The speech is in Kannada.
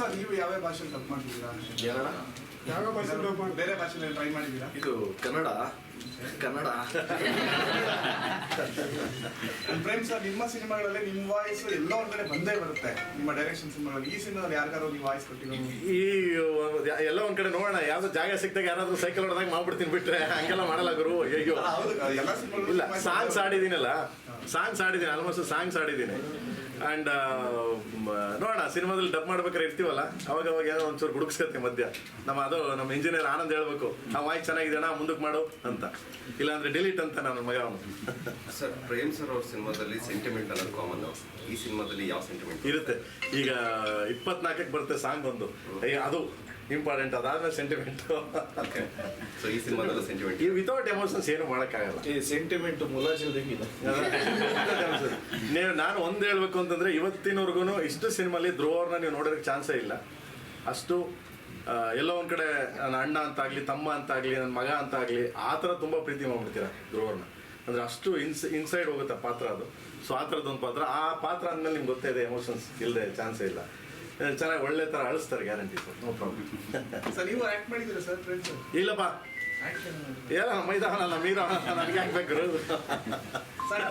ಸರ್ ನೀವು ಯಾವ ಭಾಷೆಯಲ್ಲಿ ತಪ್ಪು ಮಾಡ್ತಿದ್ದೀರಾ? ಯಾವ ಭಾಷೆ ಬೇರೆ ಭಾಷೆಯಲ್ಲಿ ಟ್ರೈ ಮಾಡಿದ್ದೀರಾ? ಇದು ಕನ್ನಡ. ಕನ್ನಡ. ಪ್ರೇಮ್ ಸರ್ ನಿಮ್ಮ ಸಿನಿಮಾಗಳಲ್ಲಿ ನಿಮ್ಮ ವಾಯ್ಸ್ ಎಲ್ಲೋ ಒಂದ್ ಕಡೆ ಬಂದೇ ಬರುತ್ತೆ. ನಿಮ್ಮ ಡೈರೆಕ್ಷನ್ ಸಿನಿಮಾಗಳಲ್ಲಿ. ಈ ಸಿನಿಮಾದಲ್ಲಿ ಯಾರಿಗಾರು ನೀವು ವಾಯ್ಸ್ ಕೊಟ್ಟಿರೋದು? ಈ ಎಲ್ಲ ಒಂದ್ ಕಡೆ ನೋಡೋಣ. ಯಾವ್ದು ಜಾಗ ಸಿಕ್ತಾಗ ಯಾರಾದ್ರೂ ಸೈಕಲ್ ಹೊಡೆದಾಗ ಮಾಡ್ಬಿಡ್ತೀನಿ ಬಿಟ್ರೆ ಹಂಗೆಲ್ಲ ಮಾಡಲ್ಲ ಗುರು. ಅಯ್ಯೋ ಹೌದು. ಎಲ್ಲ ಇಲ್ಲ ಸಾಂಗ್ಸ್ ಆಡಿದೀನಲ್ಲ ಸಾಂಗ್ಸ್ ಆಡಿದ್ದೀನಿ ಆಲ್ಮೋಸ್ಟ್ ಸಾಂಗ್ಸ್ ಆಡಿದ್ದೀನಿ ಅಂಡ್ ನೋಡೋಣ. ಸಿನಿಮಾದಲ್ಲಿ ಡಬ್ ಮಾಡ್ಬೇಕಾದ್ರೆ ಇರ್ತೀವಲ್ಲ ಅವಾಗ ಅವಾಗ ಏನೋ ಒಂಚೂರು ಹುಡುಕ್ಸ್ಕತ್ತೀವಿ ಮಧ್ಯ. ನಮ್ಮ ಅದು ನಮ್ಮ ಇಂಜಿನಿಯರ್ ಆನಂದ್ ಹೇಳ್ಬೇಕು ಆ ವಾಯ್ಸ್ ಚೆನ್ನಾಗಿದೆ ಅಣ್ಣ ಮುಂದಕ್ಕೆ ಮಾಡು ಅಂತ. ಇಲ್ಲಾಂದ್ರೆ ಡಿಲೀಟ್ ಅಂತ ನಾನು ಮಗ ಸರ್ ಪ್ರೇಮ್ ಸರ್ ಅವ್ರ ಸಿನಿಮಾದಲ್ಲಿ ಸೆಂಟಿಮೆಂಟ್ ಅನ್ನೋದು ಕಾಮನ್ ಈ ಸಿನಿಮಾದಲ್ಲಿ ಯಾವ ಸೆಂಟಿಮೆಂಟ್ ಇರುತ್ತೆ. ಈಗ ಇಪ್ಪತ್ನಾಲ್ಕಕ್ಕೆ ಬರುತ್ತೆ ಸಾಂಗ್ ಒಂದು. ಅದು ಇಂಪಾರ್ಟೆಂಟ್ ಅದಾದ್ಮೇಲೆ ಸೆಂಟಿಮೆಂಟ್ ಓಕೆ ಸೊ ಈ ಸಿನಿಮಾದಲ್ಲೂ ಸೆಂಟಿಮೆಂಟ್ ಈ ವಿತೌಟ್ ಎಮೋಷನ್ಸ್ ಏನು ಮಾಡೋಕ್ಕಾಗಲ್ಲ. ಈ ಸೆಂಟಿಮೆಂಟ್ ಮುಲಾಜಿಲ್ದಂಗಿದೆ. ನೀವು ನಾನು ಒಂದು ಹೇಳ್ಬೇಕು ಅಂತಂದ್ರೆ ಇವತ್ತಿನವರೆಗೂ ಇಷ್ಟು ಸಿನಿಮಾಲಿ ಧ್ರುವವ್ರನ್ನ ನೀವು ನೋಡೋಕ್ಕೆ ಚಾನ್ಸೇ ಇಲ್ಲ. ಅಷ್ಟು ಎಲ್ಲೋ ಒಂದ್ ಕಡೆ ನನ್ನ ಅಣ್ಣ ಅಂತಾಗ್ಲಿ ತಮ್ಮ ಅಂತಾಗ್ಲಿ ನನ್ನ ಮಗ ಅಂತಾಗ್ಲಿ ಆ ಥರ ತುಂಬ ಪ್ರೀತಿ ಮಾಡ್ಬಿಡ್ತೀರ ಧ್ರುವರ್ನ ಅಂದ್ರೆ ಅಷ್ಟು ಇನ್ಸ್ ಇನ್ಸೈಡ್ ಹೋಗುತ್ತೆ ಪಾತ್ರ ಅದು. ಸೊ ಆ ಥರದ್ದೊಂದು ಪಾತ್ರ. ಆ ಪಾತ್ರ ಅಂದ್ಮೇಲೆ ನಿಮ್ಗೆ ಗೊತ್ತೇ ಇದೆ ಎಮೋಷನ್ಸ್ ಇಲ್ಲದೆ ಚಾನ್ಸೇ ಇಲ್ಲ. ಚೆನ್ನಾಗಿ ಒಳ್ಳೆ ಥರ ಅಳಿಸ್ತಾರೆ guarantee sir. No problem. Sir ನೀವು ಆಕ್ಟ್ ಮಾಡಿದ್ದೀರಾ ಸರ್ ಫ್ರೆಂಡ್ಸ್ ಇಲ್ಲಪ್ಪ. ಏನ ಎಲ್ಲ ಮೈದಾನ ಮೀರಾ ನನಗೆ ಹಾಕ್ಬೇಕು ಸರ್